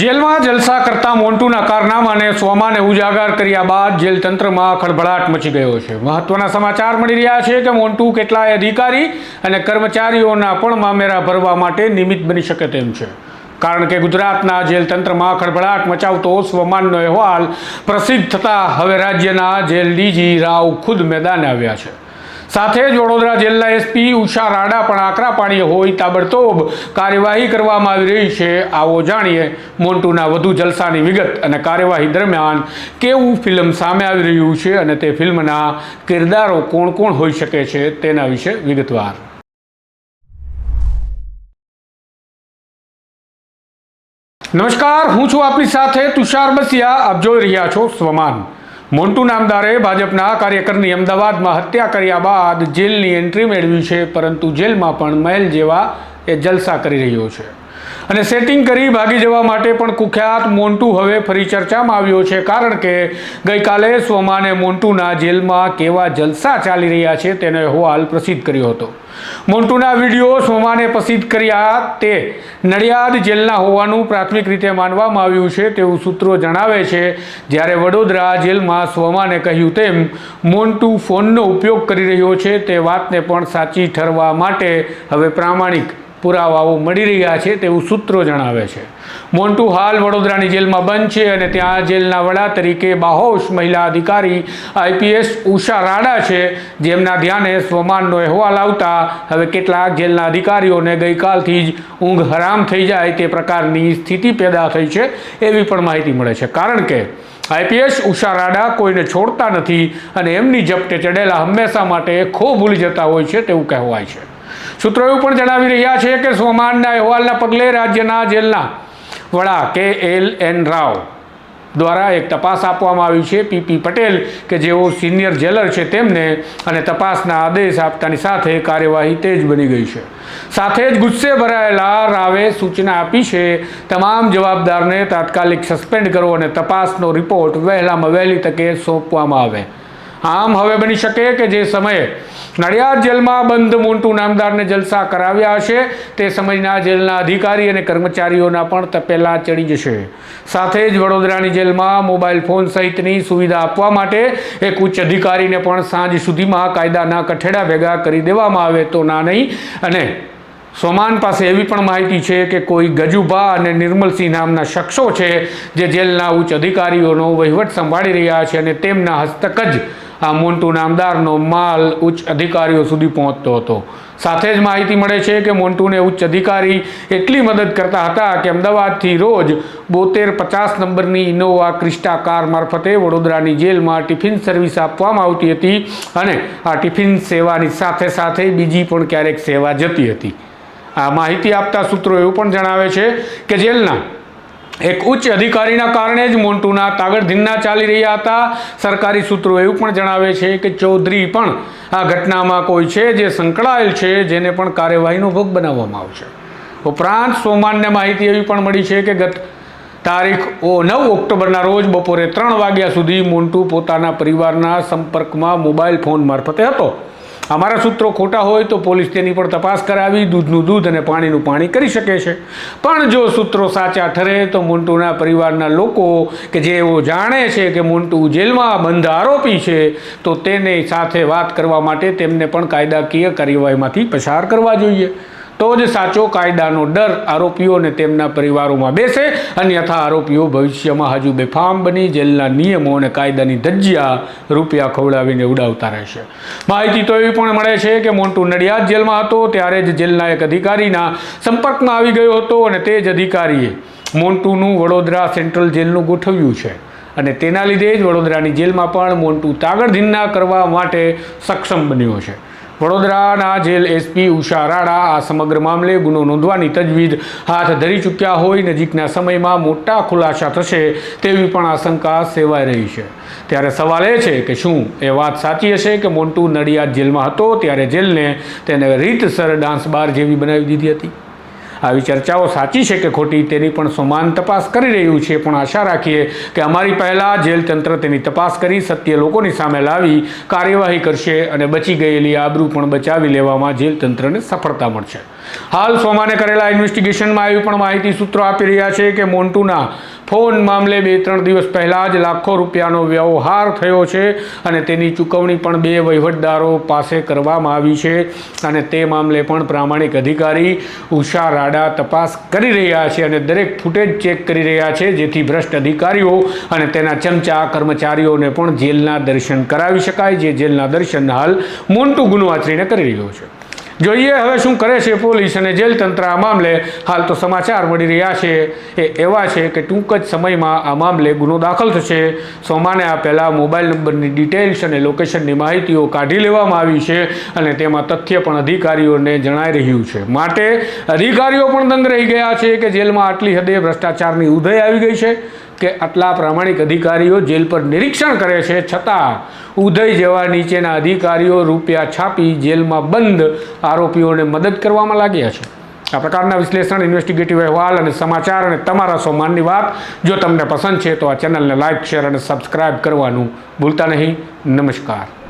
જેલમાં જલસા કરતા મોન્ટુના કારનામાને સોમાને ઉજાગર કર્યા બાદ જેલ તંત્રમાં ખળભળાટ મચી ગયો છે. મહત્વના સમાચાર મળી રહ્યા છે કે મોન્ટુ કેટલાય અધિકારી અને કર્મચારીઓના પણ મામેરા ભરવા માટે નિમિત્ત બની શકે તેમ છે. કારણ કે ગુજરાતના જેલ તંત્રમાં ખળભળાટ મચાવતો સ્વમાનનો અહેવાલ પ્રસિદ્ધ થતા હવે રાજ્યના જેલ ડીજી રાવ ખુદ મેદાને આવ્યા છે. સાથે જ વડોદરા જેલના એસપી ઉષા રાડા પણ આકરા પાણીએ હોય તાબડતોબ કાર્યવાહી કરવામાં આવી રહી છે. આવો જાણીએ મોન્ટુના વધુ જલસાની વિગત અને કાર્યવાહી દરમિયાન કેવું ફિલ્મ સામે આવી રહ્યું છે અને તે ફિલ્મના કિરદારો કોણ કોણ હોઈ શકે છે તેના વિશે વિગતવાર. નમસ્કાર, હું છું આપની સાથે તુષાર બસિયા. આપ જોઈ રહ્યા છો સ્વમાન. મોન્ટુ નામદારે ભાજપના કાર્યકરની અમદાવાદમાં હત્યા કર્યા બાદ જેલની એન્ટ્રી મેળવી છે, પરંતુ જેલમાં પણ મહેલ જેવા એ જલસા કરી રહ્યો છે. અને સેટિંગ કરી ભાગી જવા માટે પણ કુખ્યાત મોન્ટુ હવે ફરી ચર્ચામાં આવ્યો છે. કારણ કે ગઈકાલે સોમાને મોન્ટુના જેલમાં કેવા જલસા ચાલી રહ્યા છે તેનો અહેવાલ પ્રસિદ્ધ કર્યો હતો. મોન્ટુના વીડિયો સોમાને પ્રસિદ્ધ કર્યા તે નડિયાદ જેલના હોવાનું પ્રાથમિક રીતે માનવામાં આવ્યું છે તેવું સૂત્રો જણાવે છે. જ્યારે વડોદરા જેલમાં સોમાને કહ્યું તેમ, મોન્ટુ ફોનનો ઉપયોગ કરી રહ્યો છે તે વાતને પણ સાચી ઠરવા માટે હવે પ્રામાણિક પુરાવાઓ મળી રહ્યા છે તેવું સૂત્રો જણાવે છે. મોન્ટુ હાલ વડોદરાની જેલમાં બંધ છે અને ત્યાં જેલના વડા તરીકે બાહોશ મહિલા અધિકારી આઈપીએસ ઉષા રાડા છે, જેમના ધ્યાને સ્વમાનનો અહેવાલ આવતા હવે કેટલાક જેલના અધિકારીઓને ગઈકાલથી જ ઊંઘ હરામ થઈ જાય તે પ્રકારની સ્થિતિ પેદા થઈ છે એવી પણ માહિતી મળે છે. કારણ કે આઈપીએસ ઉષા રાડા કોઈને છોડતા નથી અને એમની જપ્તે ચડેલા હંમેશા માટે ખો ભૂલી જતા હોય છે તેવું કહેવાય છે. સૂત્રો એવું પણ જણાવી રહ્યા છે કે સોમાનના અહેવાલના પગલે રાજ્યના જેલના વડા કે એલ એન રાવ દ્વારા એક તપાસ આપવામાં આવી છે. પીપી પટેલ, કે જેઓ સિનિયર જેલર છે તેમને અને તપાસના આદેશ આપતાની સાથે કાર્યવાહી તેજ બની ગઈ છે. સાથે જ ગુસ્સે ભરાયેલા રાવે સૂચના આપી છે, તમામ જવાબદારને તાત્કાલિક સસ્પેન્ડ કરો અને તપાસનો રિપોર્ટ વહેલામાં વહેલી તકે સોંપવામાં આવે. આમ હવે બની શકે કે જે સમયે નડિયાદ જેલમાં બંધ મોન્ટુ નામદારને જલસા કરાવ્યા હશે, તે સમયના જેલના અધિકારી અને કર્મચારીઓના પણ તપેલા ચડી જશે. સાથે જ વડોદરાની જેલમાં મોબાઈલ ફોન સહિતની સુવિધા આપવા માટે એક ઉચ્ચ અધિકારીને પણ સાંજ સુધીમાં કાયદાના કઠેડા ભેગા કરી દેવામાં આવે તો ના નહીં. અને સોમાન પાસે એવી પણ માહિતી છે કે કોઈ ગજુભા અને નિર્મલસિંહ નામના શખ્સો છે, જે જેલના ઉચ્ચ અધિકારીઓનો વહીવટ સંભાળી રહ્યા છે અને તેમના હસ્તક જ આ મોન્ટુ નામદારનો માલ ઉચ્ચ અધિકારીઓ સુધી પહોંચતો હતો. સાથે જ માહિતી મળે છે કે મોન્ટુને ઉચ્ચ અધિકારી એટલી મદદ કરતા હતા કે અમદાવાદથી રોજ બોતેર પચાસ નંબરની ઇનોવા ક્રિસ્ટા કાર મારફતે વડોદરાની જેલમાં ટિફિન સર્વિસ આપવામાં આવતી હતી અને આ ટિફિન સેવાની સાથે સાથે બીજી પણ ક્યારેક સેવા જતી હતી. આ માહિતી આપતા સૂત્રો એવું પણ જણાવે છે કે જેલના એક ઉચ્ચ અધિકારીના કારણે જ મોન્ટુના તાગડધીનના ચાલી રહ્યા હતા. સરકારી સૂત્રો એવું પણ જણાવે છે કે ચૌધરી પણ આ ઘટનામાં કોઈ છે જે સંકળાયેલ છે, જેને પણ કાર્યવાહીનો ભોગ બનાવવામાં આવશે. ઉપરાંત સોમાનને માહિતી એવી પણ મળી છે કે ગત તારીખ નવ ઓક્ટોબરના રોજ બપોરે ત્રણ વાગ્યા સુધી મોન્ટુ પોતાના પરિવારના સંપર્કમાં મોબાઈલ ફોન મારફતે હતો. અમારા સૂત્રો ખોટા હોય તો પોલીસ તેની પણ તપાસ કરાવી, દૂધનું દૂધ અને પાણીનું પાણી કરી શકે છે. પણ જો સૂત્રો સાચા ઠરે તો મોન્ટુના પરિવારના લોકો કે જે એવો જાણે છે કે મોન્ટુ જેલમાં બંધ આરોપી છે, તો તેને સાથે વાત કરવા માટે તેમને પણ કાયદાકીય કાર્યવાહીમાંથી પસાર કરવા જોઈએ. તો જ સાચો કાયદાનો ડર આરોપીઓ અને તેમના પરિવારોમાં બેસે અન્યથા આરોપીઓ ભવિષ્યમાં હજુ બેફામ બની, જેલના નિયમો અને કાયદાની ધજ્જિયા રૂપિયા ખવડાવીને ઉડાવતા રહેશે. માહિતી તો એવી પણ મળે છે કે મોન્ટુ નડિયાદ જેલમાં હતો, ત્યારે જ જેલના એક અધિકારીના સંપર્કમાં આવી ગયો હતો અને તે જ અધિકારીએ મોન્ટુનું વડોદરા સેન્ટ્રલ જેલનું ગોઠવ્યું છે. અને તેના લીધે જ વડોદરાની જેલમાં પણ મોન્ટુ તાગડધીનના કરવા માટે સક્ષમ બન્યો છે. વડોદરાના જેલ એસપી ઉષા રાડા આ સમગ્ર મામલે ગુનો નોંધવાની તજવીજ હાથ ધરી ચૂક્યા હોય, નજીકના સમયમાં મોટા ખુલાસા થશે તેવી પણ આશંકા સેવાઈ રહી છે. ત્યારે સવાલ એ છે કે શું એ વાત સાચી હશે કે મોન્ટુ નડિયાદ જેલમાં હતો, ત્યારે જેલને તેને રીતસર ડાન્સ બાર જેવી બનાવી દીધી હતી? આવી ચર્ચાઓ સાચી છે કે ખોટી તેની પણ સમાન તપાસ કરી રહ્યું છે, પણ આશા રાખીએ કે અમારી પહેલાં જેલ તંત્ર તેની તપાસ કરી સત્ય લોકોની સામે લાવી, કાર્યવાહી કરશે અને બચી ગયેલી આબરૂ પણ બચાવી લેવામાં જેલ તંત્રને સફળતા મળશે. હાલ સોમાને કરેલા ઇન્વેસ્ટિગેશનમાં એવી પણ માહિતી સૂત્રો આપી રહ્યા છે કે મોન્ટુના ફોન મામલે બે ત્રણ દિવસ પહેલાં જ લાખો રૂપિયાનો વ્યવહાર થયો છે અને તેની ચૂકવણી પણ બે વહીવટદારો પાસે કરવામાં આવી છે અને તે મામલે પણ પ્રામાણિક અધિકારી ઉષા રાડા તપાસ કરી રહ્યા છે અને દરેક ફૂટેજ ચેક કરી રહ્યા છે, જેથી ભ્રષ્ટ અધિકારીઓ અને તેના ચમચા, કર્મચારીઓને પણ જેલના દર્શન કરાવી શકાય, જે જેલના દર્શન હાલ મોન્ટુ ગુનો આચરીને કરી રહ્યો છે. જોઈએ હવે શું કરે છે પોલીસ અને જેલ તંત્ર આ મામલે. હાલ તો સમાચાર મળી રહ્યા છે. એ એવા છે કે ટૂંક જ સમયમાં આ મામલે ગુનો દાખલ થશે. સોમાને આ પહેલાં મોબાઈલ નંબરની ડિટેલ્સ અને લોકેશનની માહિતીઓ કાઢી લેવામાં આવી છે અને તેમાં તથ્ય પણ અધિકારીઓને જણાઈ રહ્યું છે. માટે અધિકારીઓ પણ દંગ રહી ગયા છે કે જેલમાં આટલી હદે ભ્રષ્ટાચારની ઉદય આવી ગઈ છે. કે આટલા પ્રામાણિક અધિકારીઓ જેલ પર નિરીક્ષણ કરે છે, છતાં ઉદય જેવા નીચેના અધિકારીઓ રૂપિયા છાપી જેલમાં બંધ આરોપીઓને મદદ કરવામાં લાગ્યા છે. આ પ્રકારના વિશ્લેષણ ઇન્વેસ્ટિગેટિવ અહેવાલ અને સમાચાર અને તમારા સોમાનની વાત જો તમને પસંદ છે તો આ ચેનલને લાઇક શેર અને સબસ્ક્રાઇબ કરવાનું ભૂલતા નહીં. નમસ્કાર.